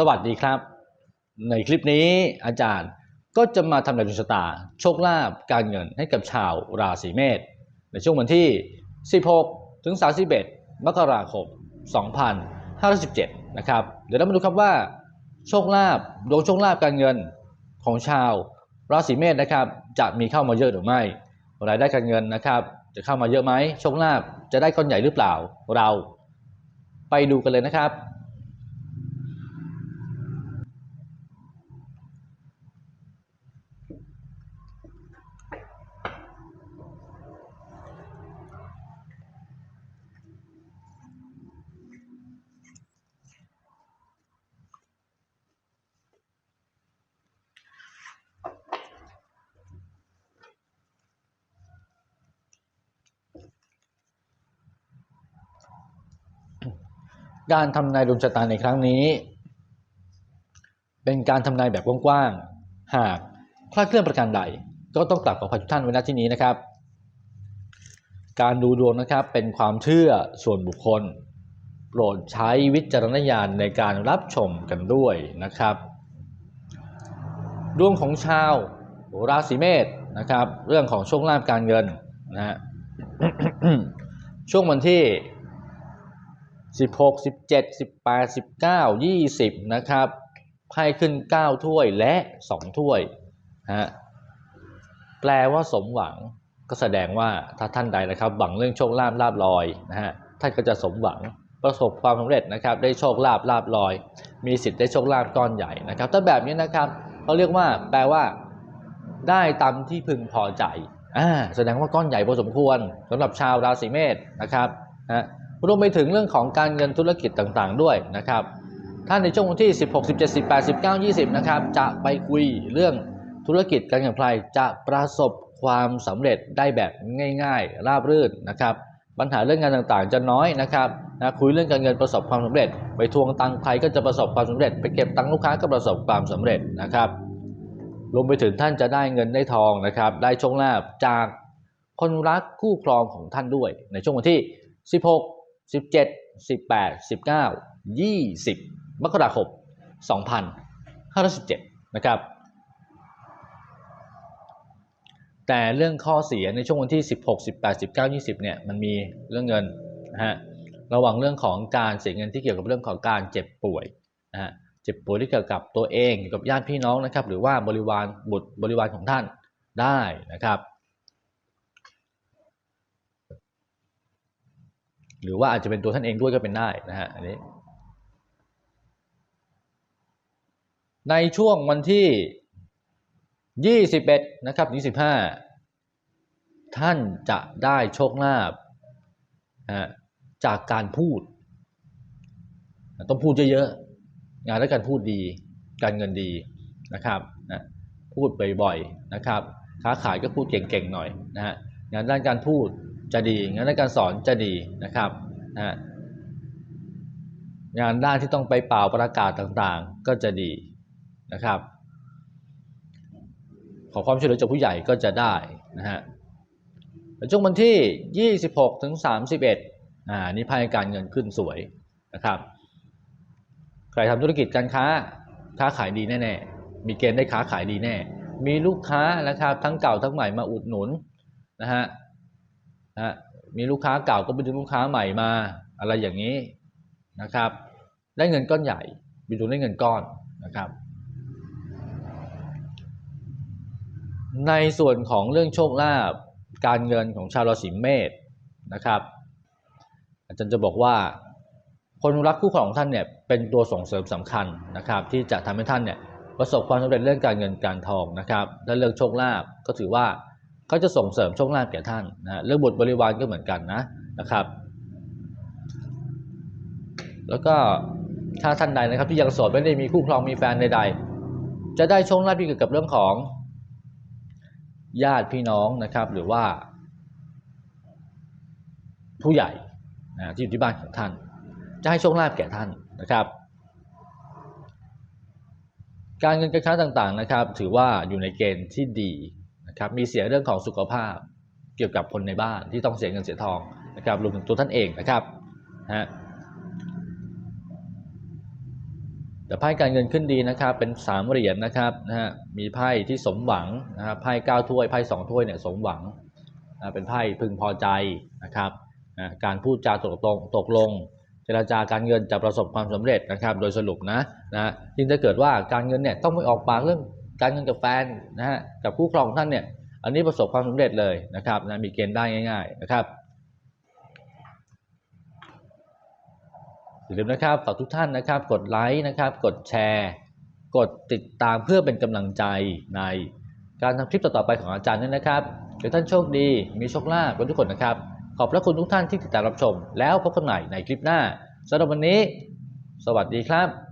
สวัสดีครับ ในคลิปนี้อาจารย์ก็จะมาทำนายดวงชะตา โชคลาภการเงินให้กับชาวราศีเมษในช่วงวันที่ 16 ถึง 31 มกราคม 2517นะครับ เดี๋ยวเรามาดูครับว่า โชคลาภดวงโชคลาภการเงินของชาวราศีเมษนะครับ จะมีเข้ามาเยอะหรือไม่รายได้การเงินนะครับ จะเข้ามาเยอะไหมโชคลาภจะได้ก้อนใหญ่หรือเปล่าเรา ไปดูกันเลยนะครับ การทำนายดวงชะตาในครั้งนี้ เป็นการทำนายแบบกว้างๆ หากคลาดเคลื่อนประการใด ก็ต้องกลับขออภัยทุกท่านไว้ณที่นี้นะครับ การดูดวงนะครับเป็นความเชื่อส่วนบุคคล โปรดใช้วิจารณญาณในการรับชมกันด้วยนะครับ ดวงของชาวราศีเมษนะครับ เรื่องของโชคลาภการเงินนะฮะช่วงวันที่ 16 17 18 19 20 นะครับไพ่ขึ้น 9 ถ้วยและ 2 ถ้วยฮะแปลว่าสมหวังก็แสดงว่าถ้าท่านใดนะครับ หวังเรื่องโชคลาภลาบลอยนะฮะท่านก็จะสมหวังประสบความสำเร็จนะครับ ได้โชคลาภลาบลอย มีสิทธิ์ได้โชคลาภก้อนใหญ่นะครับถ้าแบบนี้นะครับเขาเรียกว่าแปลว่า ได้ตามที่พึงพอใจอ่าแสดงว่าก้อนใหญ่พอสมควรสำหรับชาวราศีเมษนะครับนะ รวมไปถึงเรื่องของการเงินธุรกิจต่างๆ ด้วยนะครับถ้านในช่วงวันที่ 16 17 18 19 20 นะครับ จะไปคุยเรื่องธุรกิจการเงินไพรจะประสบความสำเร็จได้แบบง่ายๆ ราบรื่นนะครับ ปัญหาเรื่องงานต่างๆ จะน้อยนะครับนะคุยเรื่องการเงินประสบความสำเร็จ ไปทวงตังค์ใครก็จะประสบความสำเร็จ ไปเก็บตังค์ลูกค้าก็ประสบความสำเร็จนะครับรวมไปถึงท่านจะได้เงินได้ทองนะครับ ได้โชคลาภจากคนรักคู่ครองของท่านด้วย ในช่วงวันที่ 16 17 18 19 20 มกราคม 2517 นะครับ แต่เรื่องข้อเสียในช่วงวันที่ 16 18 19 20 เนี่ย มันมีเรื่องเงินนะฮะ ระวังเรื่องของการเสียเงินที่เกี่ยวกับเรื่องของการเจ็บป่วยนะฮะ เจ็บป่วยที่เกี่ยวกับตัวเองเกี่ยวกับญาติพี่น้องนะครับ หรือว่าบริวารบุตรบริวารของท่านได้นะครับ รือว่าอาจจะเป็นตัวท่านเองด้วยก็เป็นได้นะฮะอันนี้ ในช่วงวันที่ 21 นะครับถึง25ท่านจะได้โชคลาภจากการพูด ต้องพูดเยอะๆ งานและการพูดดี การเงินดีนะครับนะพูดบ่อยๆนะครับ ค้าขายก็พูดเก่งๆหน่อยนะฮะงานด้านการพูด จะดีงานด้านการสอนจะดีนะครับนะงานด้านที่ต้องไปเป่าประกาศต่างๆ ก็จะดีนะครับ ขอความช่วยเหลือจากผู้ใหญ่ก็จะได้นะฮะช่วงวันที่ 26ถึง31อ่านี่ไพ่การเงินขึ้นสวยนะครับใครทำธุรกิจการค้าค้าขายดีแน่ๆ มีเกณฑ์ได้ค้าขายดีแน่ มีลูกค้านะครับทั้งเก่าทั้งใหม่มาอุดหนุนนะฮะ นะมีลูกค้าเก่าก็ไปดึงลูกค้าใหม่มา อะไรอย่างนี้นะครับ ได้เงินก้อนใหญ่บิดูได้เงินก้อนนะครับ ในส่วนของเรื่องโชคลาภการเงินของชาวราศีเมษนะครับ อาจารย์จะบอกว่า คนรักคู่ครองของท่านเนี่ยเป็นตัวส่งเสริมสำคัญนะครับ ที่จะทำให้ท่านเนี่ยประสบความสำเร็จเรื่องการเงินการทองนะครับและเรื่องโชคลาภก็ถือว่า เขาจะส่งเสริมโชคลาภแก่ท่านนะเรื่องบุตรบริวารก็เหมือนกันนะนะครับ แล้วก็ถ้าท่านใดนะครับ ที่ยังโสดไม่ได้มีคู่ครองมีแฟนใด ๆ จะได้โชคลาภที่เกี่ยวกับเรื่องของญาติพี่น้องนะครับ หรือว่า ผู้ใหญ่นะที่อยู่ที่บ้านของท่าน จะให้โชคลาภแก่ท่านนะครับ การเงินการค้าต่างๆนะครับ ถือว่าอยู่ในเกณฑ์ที่ดี นะครับมีเสียเรื่องของสุขภาพเกี่ยวกับคนในบ้านที่ต้องเสียเงินเสียทองนะครับรวมถึงตัวท่านเองนะครับฮะเดี๋ยวไพ่การเงินขึ้นดีนะครับเป็นสามเหรียญนะครับนะฮะมีไพ่ที่สมหวังนะครับไพ่เก้าถ้วยไพ่สองถ้วยเนี่ยสมหวังนะเป็นไพ่พึงพอใจนะครับนะการพูดจาตกลงตกลงเจรจาการเงินจะประสบความสำเร็จนะครับ โดยสรุปนะนะยิ่งถ้าเกิดว่าการเงินเนี่ยต้องไม่ออกปากเรื่อง การเงินกับแฟนนะฮะกับคู่ครองของท่านเนี่ย อันนี้ประสบความสำเร็จเลยนะครับนะมีเกณฑ์ได้ง่าย ๆ นะครับอย่าลืมนะครับฝากทุกท่านนะครับ กดไลค์นะครับ กดแชร์ กดติดตามเพื่อเป็นกำลังใจในการทำคลิปต่อๆไปของอาจารย์ด้วยนะครับเดี๋ยวท่านโชคดีมีโชคลาภกันทุกคนนะครับ ขอบพระคุณทุกท่านที่ติดตามรับชม แล้วพบกันใหม่ในคลิปหน้าสำหรับวันนี้ สวัสดีครับ